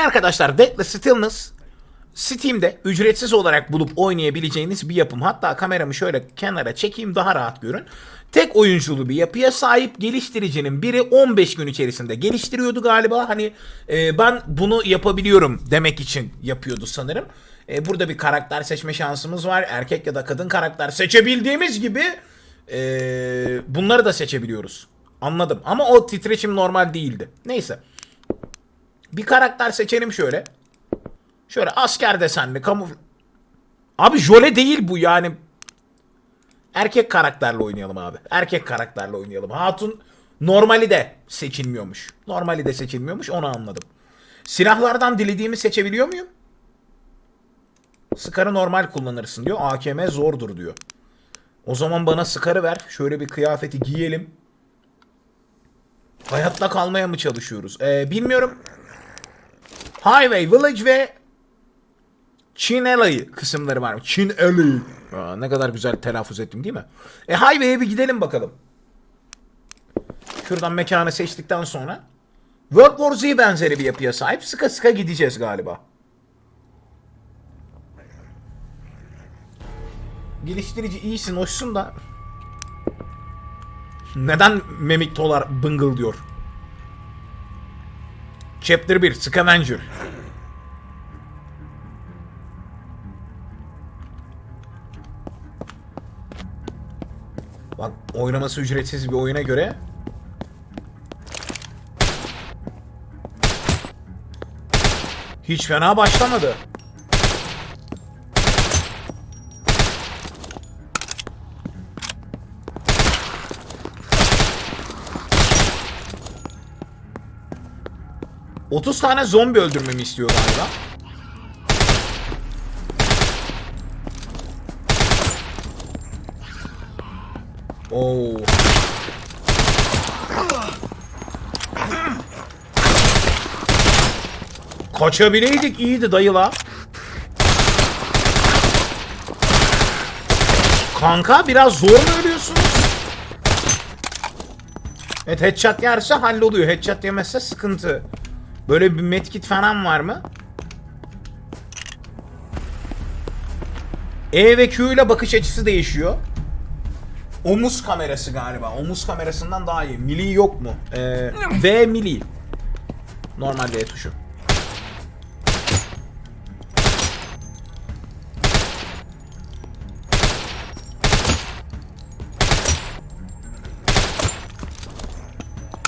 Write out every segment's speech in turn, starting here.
Arkadaşlar Deadly Stillness Steam'de ücretsiz olarak bulup oynayabileceğiniz bir yapım. Hatta kameramı şöyle kenara çekeyim daha rahat görün. Tek oyunculu bir yapıya sahip geliştiricinin biri 15 gün içerisinde geliştiriyordu galiba. Hani e, ben bunu yapabiliyorum demek için yapıyordu sanırım. E, burada bir karakter seçme şansımız var. Erkek ya da kadın karakter seçebildiğimiz gibi e, bunları da seçebiliyoruz. Anladım ama o titreşim normal değildi. Neyse. Bir karakter seçelim şöyle. Şöyle asker desenli kamuf... Abi jöle değil bu yani. Erkek karakterle oynayalım abi. Erkek karakterle oynayalım. Hatun normali de seçilmiyormuş. Normali de seçilmiyormuş onu anladım. Silahlardan dilediğimi seçebiliyor muyum? Scar'ı normal kullanırsın diyor. AKM zordur diyor. O zaman bana Scar'ı ver. Şöyle bir kıyafeti giyelim. Hayatta kalmaya mı çalışıyoruz? Ee, bilmiyorum. Highway, Village ve Çin Alley kısımları var. Çin Alley. Ne kadar güzel telaffuz ettim değil mi? E Highway'e bir gidelim bakalım. Şuradan mekanı seçtikten sonra World War Z benzeri bir yapıya sahip. Sıka sıka gideceğiz galiba. Geliştirici iyisin, hoşsun da neden Memiktolar bıngıl diyor? Chapter 1 Scavenger Bak oynaması ücretsiz bir oyuna göre Hiç fena başlamadı. ...30 tane zombi öldürmemi istiyor galiba. Oo. Kaçabileydik iyiydi dayıla. Kanka biraz zor mu ölüyorsunuz? Evet headshot yerse halloluyor. Headshot yemezse sıkıntı. Böyle bir medkit falan var mı? E ve Q ile bakış açısı değişiyor. Omuz kamerası galiba. Omuz kamerasından daha iyi. Mili yok mu? Ee, v mili. Normal V tuşu.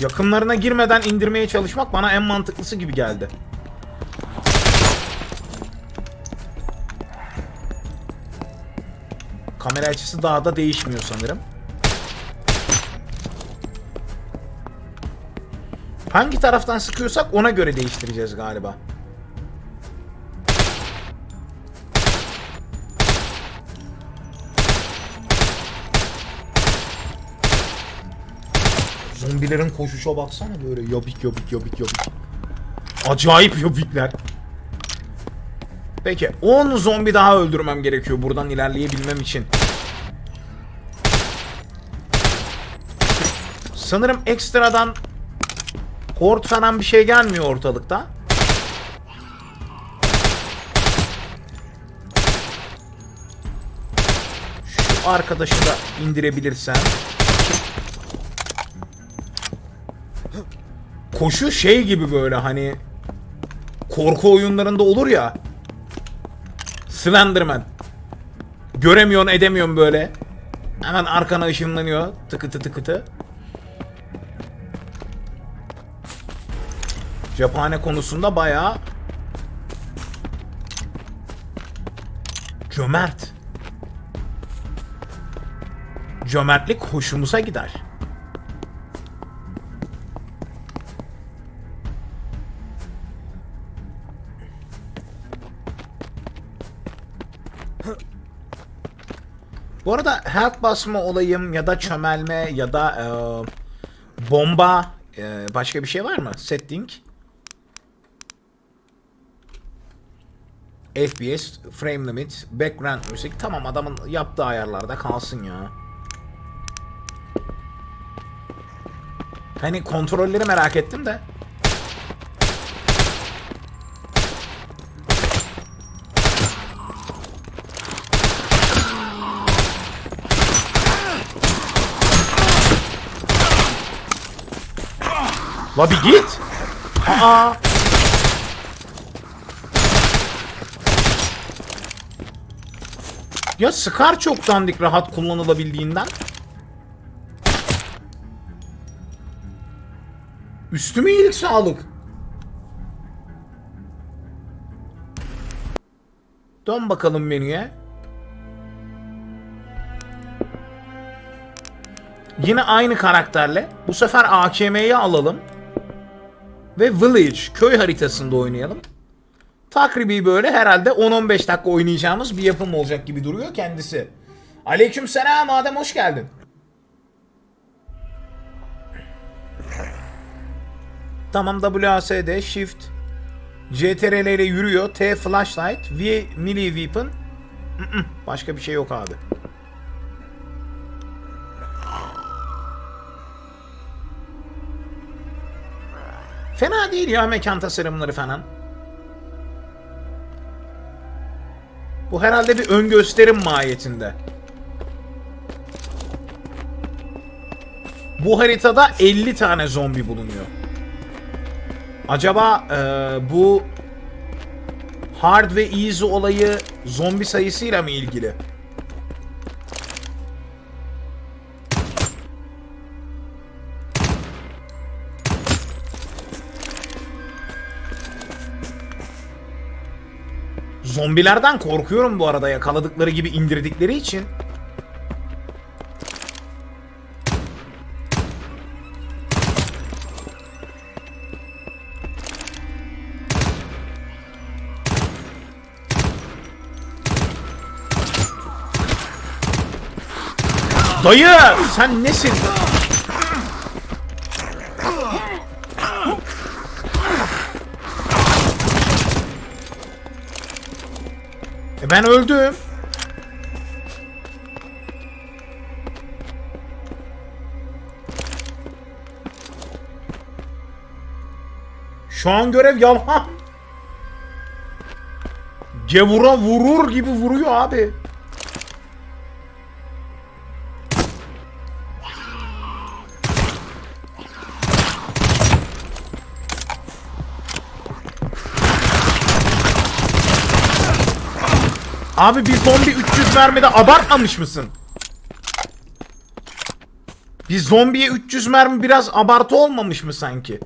Yakınlarına girmeden indirmeye çalışmak bana en mantıklısı gibi geldi. Kamera açısı daha da değişmiyor sanırım. Hangi taraftan sıkıyorsak ona göre değiştireceğiz galiba. Zombilerin koşuşa baksana böyle yabik yabik yabik yabik. Acayip yabikler. Peki 10 zombi daha öldürmem gerekiyor buradan ilerleyebilmem için. Sanırım ekstradan Hort falan bir şey gelmiyor ortalıkta. Şu arkadaşı da indirebilirsem. Koşu şey gibi böyle hani korku oyunlarında olur ya. Slenderman. Göremiyorsun edemiyorsun böyle. Hemen arkana ışınlanıyor. Tıkıtı tıkıtı. Cephane konusunda bayağı cömert. Cömertlik hoşumuza gider. Bu arada health basma olayım ya da çömelme ya da e, bomba e, başka bir şey var mı? Setting. FPS, frame limit, background müzik. Tamam adamın yaptığı ayarlarda kalsın ya. Hani kontrolleri merak ettim de. La bir git. Aa. Ya Scar çok dandik rahat kullanılabildiğinden. Üstüme iyilik sağlık. Dön bakalım menüye. Yine aynı karakterle. Bu sefer AKM'yi alalım. Ve Village köy haritasında oynayalım. Takribi böyle herhalde 10-15 dakika oynayacağımız bir yapım olacak gibi duruyor kendisi. Aleyküm selam Adem hoş geldin. Tamam WASD Shift CTRL ile yürüyor. T flashlight, V melee weapon. Başka bir şey yok abi. Fena değil ya mekan tasarımları falan. Bu herhalde bir ön gösterim mahiyetinde. Bu haritada 50 tane zombi bulunuyor. Acaba eee, bu hard ve easy olayı zombi sayısıyla mı ilgili? Zombilerden korkuyorum bu arada yakaladıkları gibi indirdikleri için. Dayı sen nesin? E ben öldüm. Şu an görev yalan. Gevura vurur gibi vuruyor abi. Abi bir zombi 300 mermide abartmamış mısın? Bir zombiye 300 mermi biraz abartı olmamış mı sanki?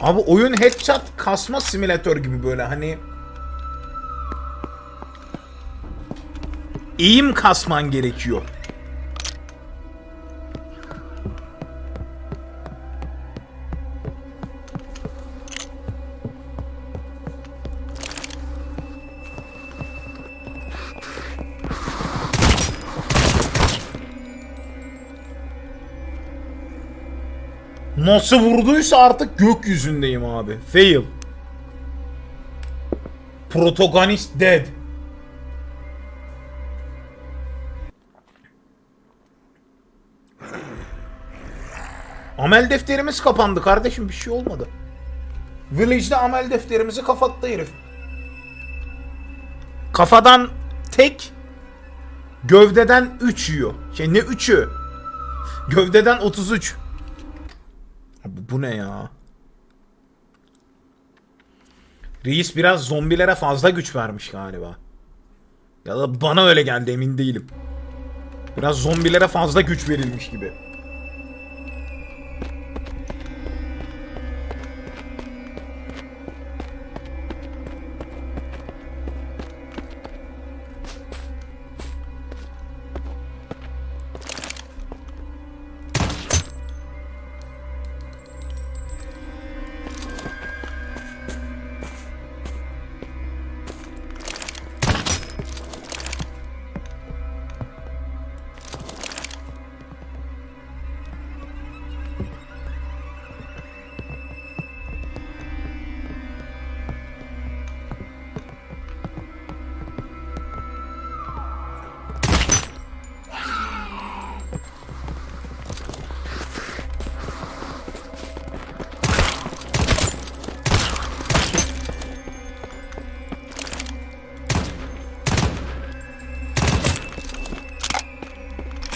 Abi oyun headshot kasma simülatör gibi böyle hani eğim kasman gerekiyor. Nasıl vurduysa artık gökyüzündeyim abi. Fail. Protagonist dead. Amel defterimiz kapandı kardeşim bir şey olmadı. Village'de amel defterimizi kapattı herif. Kafadan tek, gövdeden 3 yiyor. Şey ne 3'ü? Gövdeden 33. Bu ne ya? Reis biraz zombilere fazla güç vermiş galiba. Ya da bana öyle geldi emin değilim. Biraz zombilere fazla güç verilmiş gibi.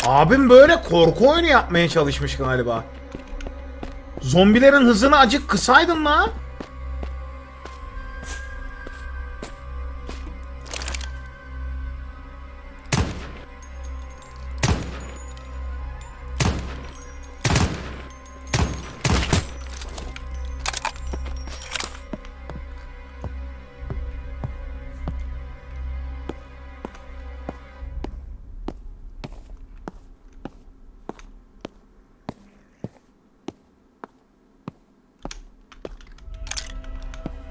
Abim böyle korku oyunu yapmaya çalışmış galiba. Zombilerin hızını acık kısaydın la.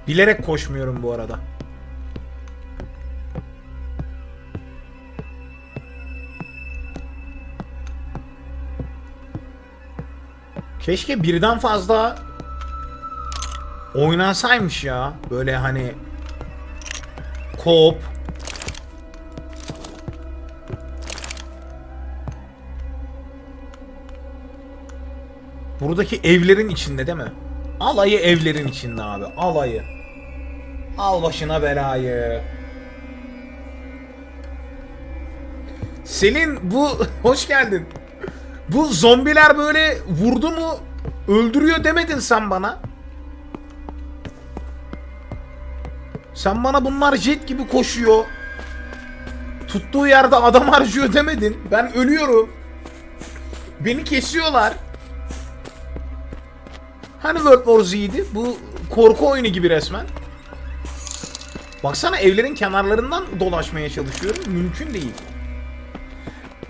Bilerek koşmuyorum bu arada. Keşke birden fazla oynansaymış ya. Böyle hani co-op. Buradaki evlerin içinde değil mi? Alayı evlerin içinde abi. Alayı. Al başına belayı. Selin bu hoş geldin. Bu zombiler böyle vurdu mu öldürüyor demedin sen bana. Sen bana bunlar jet gibi koşuyor. Tuttuğu yerde adam harcıyor demedin. Ben ölüyorum. Beni kesiyorlar. Hani World War Z'ydi? Bu korku oyunu gibi resmen. Baksana evlerin kenarlarından dolaşmaya çalışıyorum. Mümkün değil.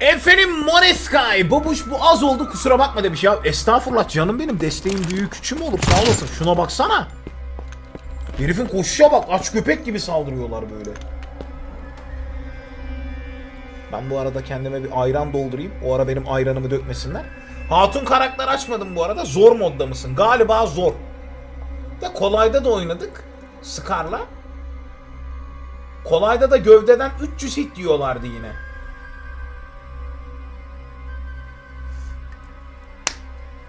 Efendim Moneskay. Babuş bu az oldu kusura bakma demiş ya. Estağfurullah canım benim. Desteğin büyüğü küçüğü mü olur sağ olasın. Şuna baksana. Herifin koşuşa bak. Aç köpek gibi saldırıyorlar böyle. Ben bu arada kendime bir ayran doldurayım. O ara benim ayranımı dökmesinler. Hatun karakter açmadım bu arada. Zor modda mısın? Galiba zor. Da kolayda da oynadık. Scar'la. Kolayda da gövdeden 300 hit diyorlardı yine.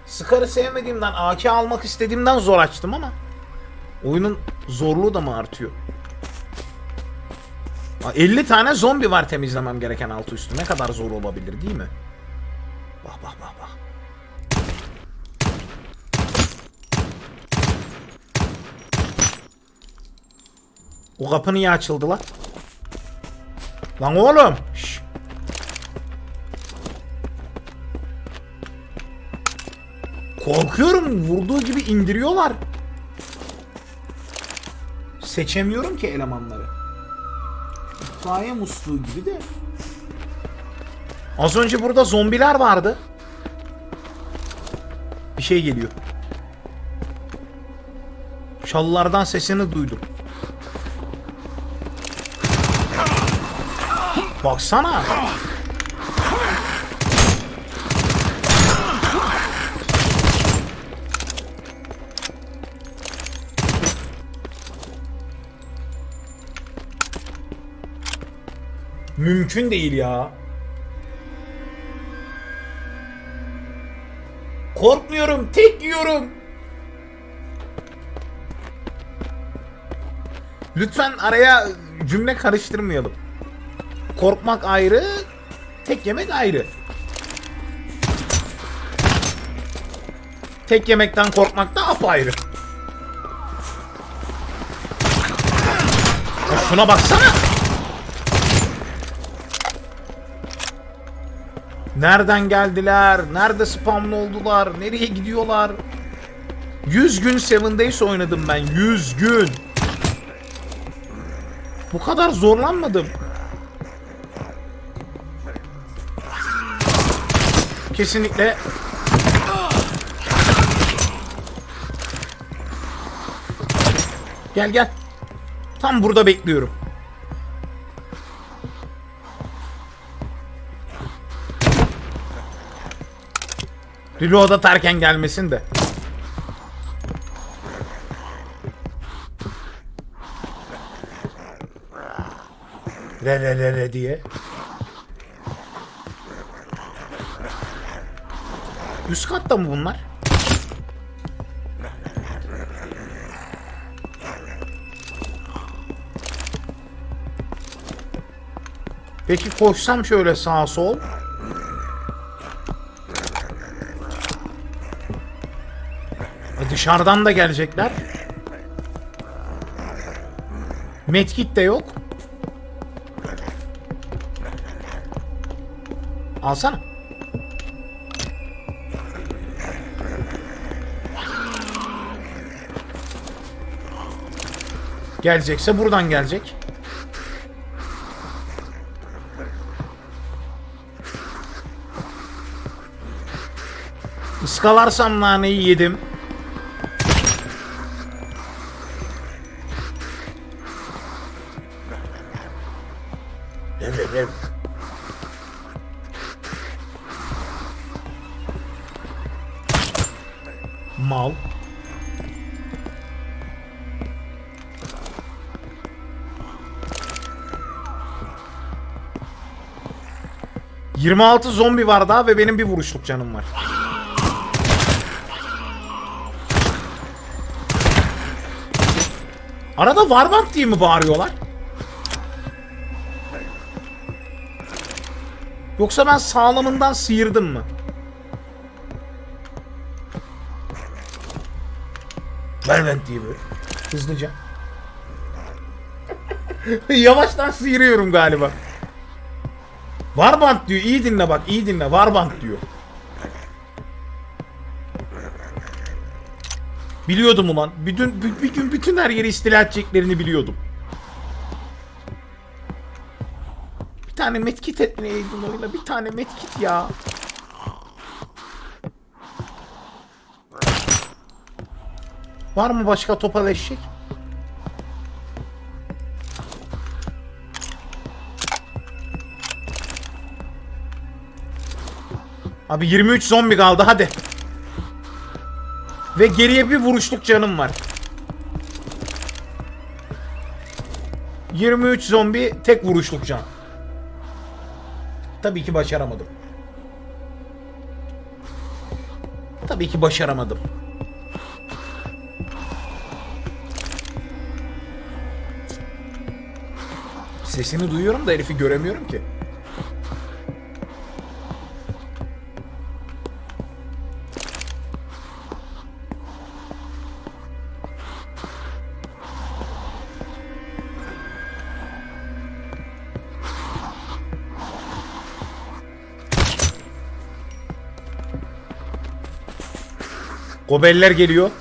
Scar'ı sevmediğimden, AK almak istediğimden zor açtım ama oyunun zorluğu da mı artıyor? Aa, 50 tane zombi var temizlemem gereken altı üstü. Ne kadar zor olabilir değil mi? Bak bak bak bak. O kapı niye açıldı lan? Lan oğlum. Şş. Korkuyorum. Vurduğu gibi indiriyorlar. Seçemiyorum ki elemanları. İtfaiye musluğu gibi de. Az önce burada zombiler vardı. Bir şey geliyor. Çalılardan sesini duydum. Baksana. Mümkün değil ya. Korkmuyorum, tek yiyorum. Lütfen araya cümle karıştırmayalım. Korkmak ayrı, tek yemek ayrı. Tek yemekten korkmak da apayrı. Ya şuna baksana. Nereden geldiler? Nerede spamlı oldular? Nereye gidiyorlar? 100 gün Seven Days oynadım ben. 100 gün. Bu kadar zorlanmadım. Kesinlikle Gel gel. Tam burada bekliyorum. Reload atarken gelmesin de. Re re re re diye. Üst katta mı bunlar? Peki koşsam şöyle sağ sol. E dışarıdan da gelecekler. Medkit de yok. Alsana. Gelecekse buradan gelecek. Iskalarsam naneyi yedim. ...26 zombi var daha ve benim bir vuruşluk canım var. Arada Warband diye mi bağırıyorlar? Yoksa ben sağlamından sıyırdım mı? Warband diye böyle. Hızlıca. Yavaştan sıyırıyorum galiba. Warband diyor. İyi dinle bak. iyi dinle. Warband diyor. Biliyordum ulan. Bütün, bir, bir gün bütün her yeri istila edeceklerini biliyordum. Bir tane medkit etmeyeydin oyuna. Bir tane medkit ya. Var mı başka topal eşek? Abi 23 zombi kaldı hadi. Ve geriye bir vuruşluk canım var. 23 zombi tek vuruşluk can. Tabii ki başaramadım. Tabii ki başaramadım. Sesini duyuyorum da herifi göremiyorum ki. Gobeller geliyor.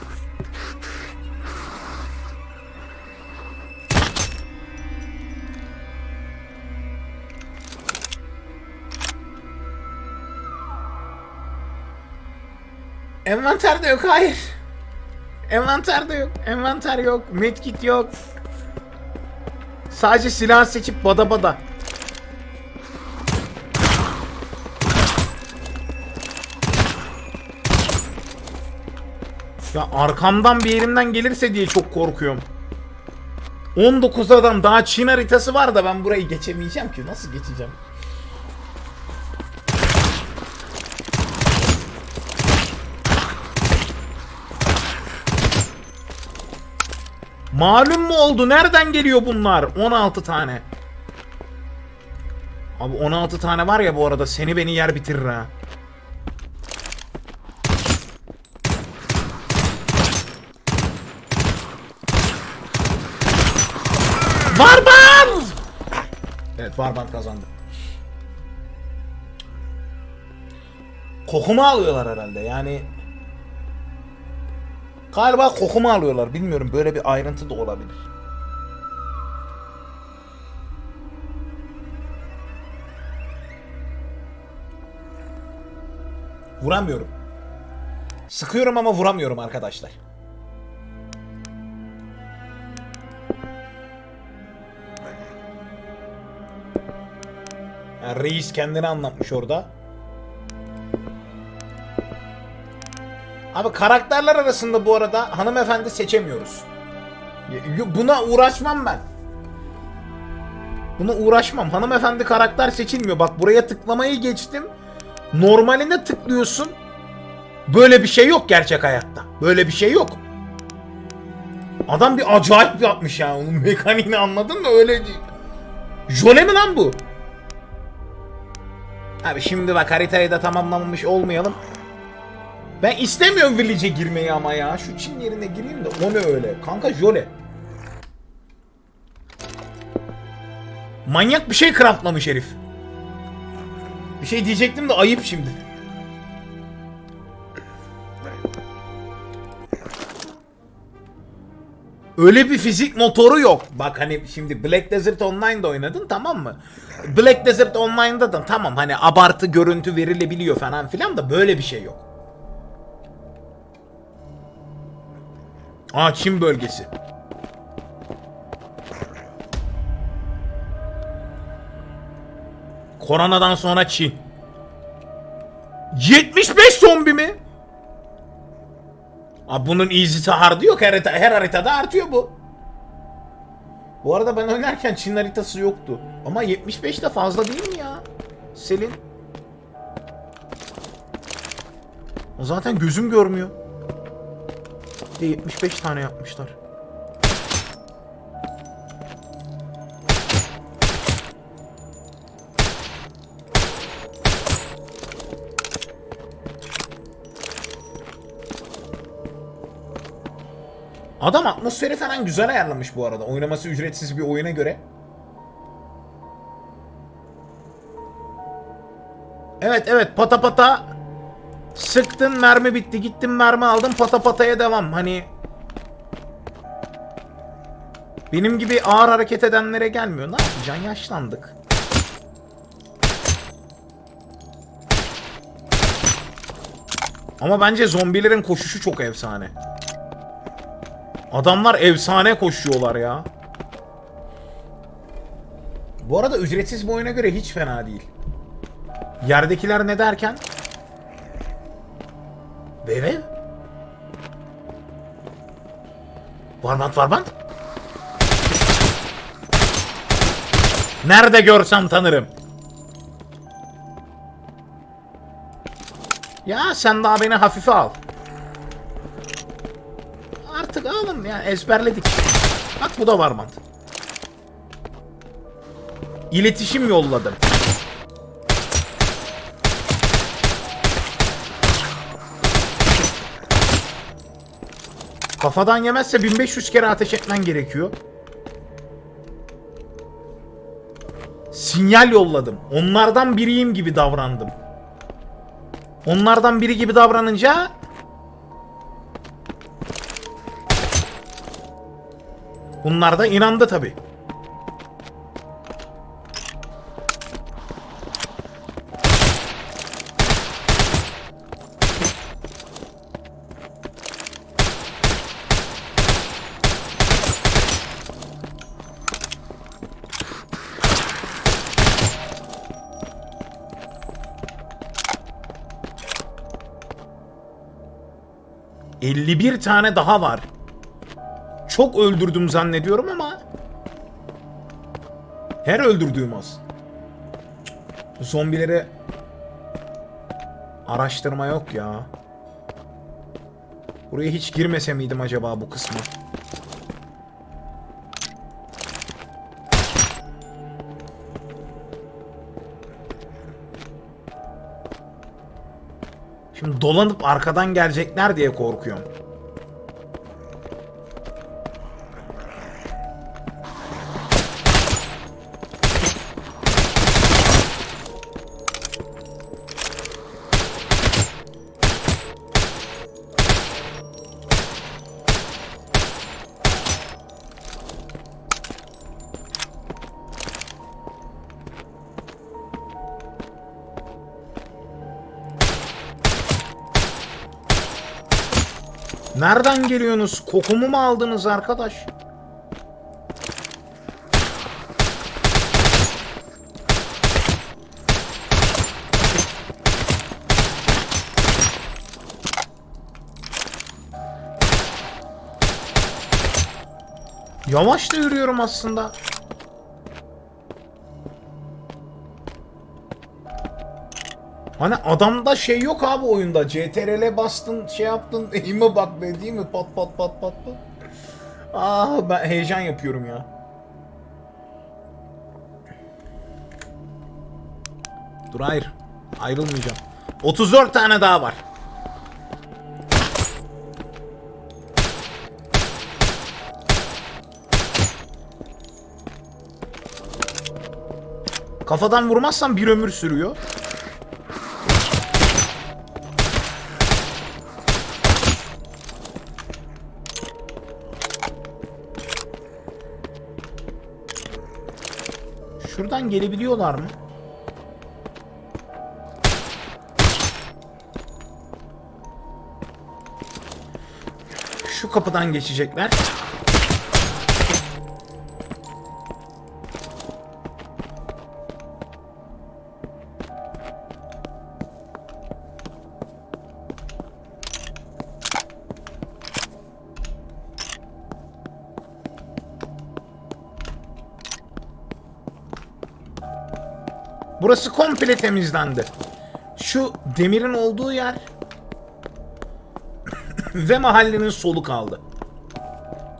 Envanterde yok hayır. Envanterde yok. Envanter yok. Medkit yok. Sadece silah seçip bada bada. Ya arkamdan bir yerimden gelirse diye çok korkuyorum. 19 adam daha Çin haritası var da ben burayı geçemeyeceğim ki. Nasıl geçeceğim? Malum mu oldu? Nereden geliyor bunlar? 16 tane. Abi 16 tane var ya bu arada seni beni yer bitirir ha. Varband! Evet Varband kazandı. Kokumu alıyorlar herhalde yani. Galiba kokumu alıyorlar bilmiyorum böyle bir ayrıntı da olabilir. Vuramıyorum. Sıkıyorum ama vuramıyorum arkadaşlar. Yani reis kendini anlatmış orada. Abi karakterler arasında bu arada hanımefendi seçemiyoruz. Buna uğraşmam ben. Buna uğraşmam. Hanımefendi karakter seçilmiyor. Bak buraya tıklamayı geçtim. Normaline tıklıyorsun. Böyle bir şey yok gerçek hayatta. Böyle bir şey yok. Adam bir acayip yapmış yani. Onun mekaniğini anladın mı? Öyle değil. Jöle mi lan bu? Abi şimdi bak haritayı da tamamlamamış olmayalım. Ben istemiyorum Village'e girmeyi ama ya. Şu Çin yerine gireyim de o ne öyle? Kanka jöle. Manyak bir şey craftlamış herif. Bir şey diyecektim de ayıp şimdi. Öyle bir fizik motoru yok. Bak hani şimdi Black Desert Online'da oynadın tamam mı? Black Desert Online'da da tamam hani abartı görüntü verilebiliyor falan filan da böyle bir şey yok. Aa Çin bölgesi. Koronadan sonra Çin. 75 zombi mi? Abi bunun easy to hard'ı yok. Her, harita, her haritada artıyor bu. Bu arada ben oynarken Çin haritası yoktu. Ama 75 de fazla değil mi ya? Selin. Zaten gözüm görmüyor. Bir de 75 tane yapmışlar. Adam atmosferi falan güzel ayarlamış bu arada. Oynaması ücretsiz bir oyuna göre. Evet evet. Pata pata. Sıktın mermi bitti. Gittin mermi aldın pata pataya devam. Hani benim gibi ağır hareket edenlere gelmiyor. Ne yapacaksın yaşlandık. Ama bence zombilerin koşuşu çok efsane Adamlar efsane koşuyorlar ya. Bu arada ücretsiz bir oyuna göre hiç fena değil. Yerdekiler ne derken? Bebe? Varbant varbant? Nerede görsem tanırım. Ya sen daha beni hafife al. Oğlum ya ezberledik. Bak bu da Varmant. İletişim yolladım. Kafadan yemezse 1500 kere ateş etmen gerekiyor. Sinyal yolladım. Onlardan biriyim gibi davrandım. Onlardan biri gibi davranınca Bunlar da inandı tabi. ...51 tane daha var. Çok öldürdüm zannediyorum ama... Her öldürdüğüm az. Zombileri... Araştırma yok ya. Buraya hiç girmese miydim acaba bu kısmı? Şimdi dolanıp arkadan gelecekler diye korkuyorum. Nereden geliyorsunuz? Kokumu mu aldınız arkadaş? Yavaş da yürüyorum aslında. Hani adamda şey yok abi oyunda. CTRL'e bastın, şey yaptın, eğime bak be değil mi? Pat pat pat pat pat. Ah ben heyecan yapıyorum ya. Dur hayır. Ayrılmayacağım. 34 tane daha var. Kafadan vurmazsan bir ömür sürüyor. Gelebiliyorlar mı? Şu kapıdan geçecekler. Burası komple temizlendi. Şu demirin olduğu yer ve mahallenin solu kaldı.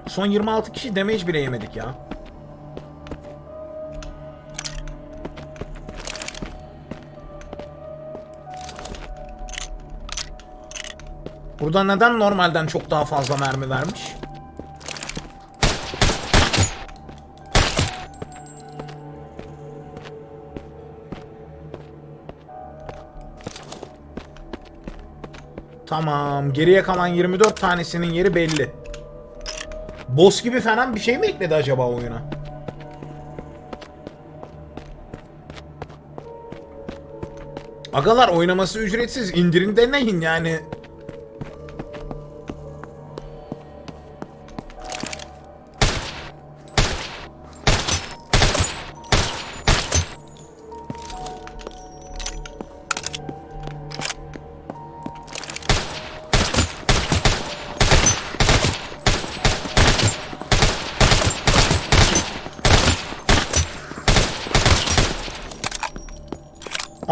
Son 26 kişi damage bile yemedik ya. Burada neden normalden çok daha fazla mermi vermiş? Tamam. Geriye kalan 24 tanesinin yeri belli. Boss gibi falan bir şey mi ekledi acaba oyuna? Agalar oynaması ücretsiz. İndirin deneyin yani.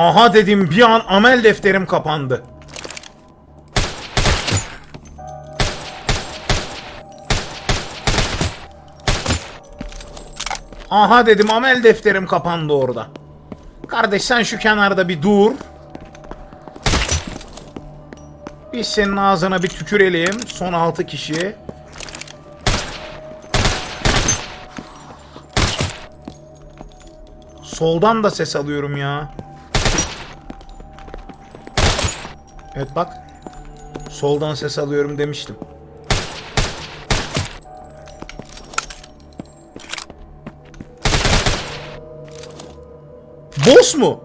Aha dedim bir an amel defterim kapandı. Aha dedim amel defterim kapandı orada. Kardeş sen şu kenarda bir dur. Biz senin ağzına bir tükürelim. Son 6 kişi. Soldan da ses alıyorum ya. Evet bak. Soldan ses alıyorum demiştim. Boss mu?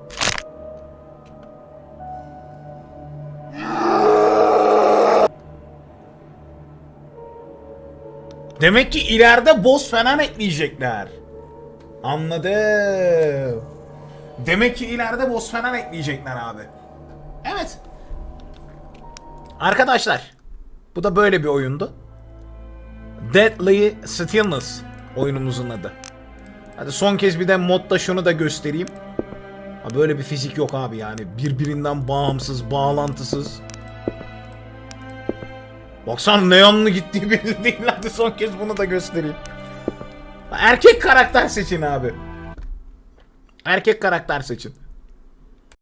Demek ki ileride boss falan ekleyecekler. Anladım. Demek ki ileride boss falan ekleyecekler abi. Evet. Arkadaşlar. Bu da böyle bir oyundu. Deadly Stillness oyunumuzun adı. Hadi son kez bir de modda şunu da göstereyim. Ha böyle bir fizik yok abi yani. Birbirinden bağımsız, bağlantısız. Baksana ne yanlı gittiği belli değil. Hadi son kez bunu da göstereyim. Erkek karakter seçin abi. Erkek karakter seçin.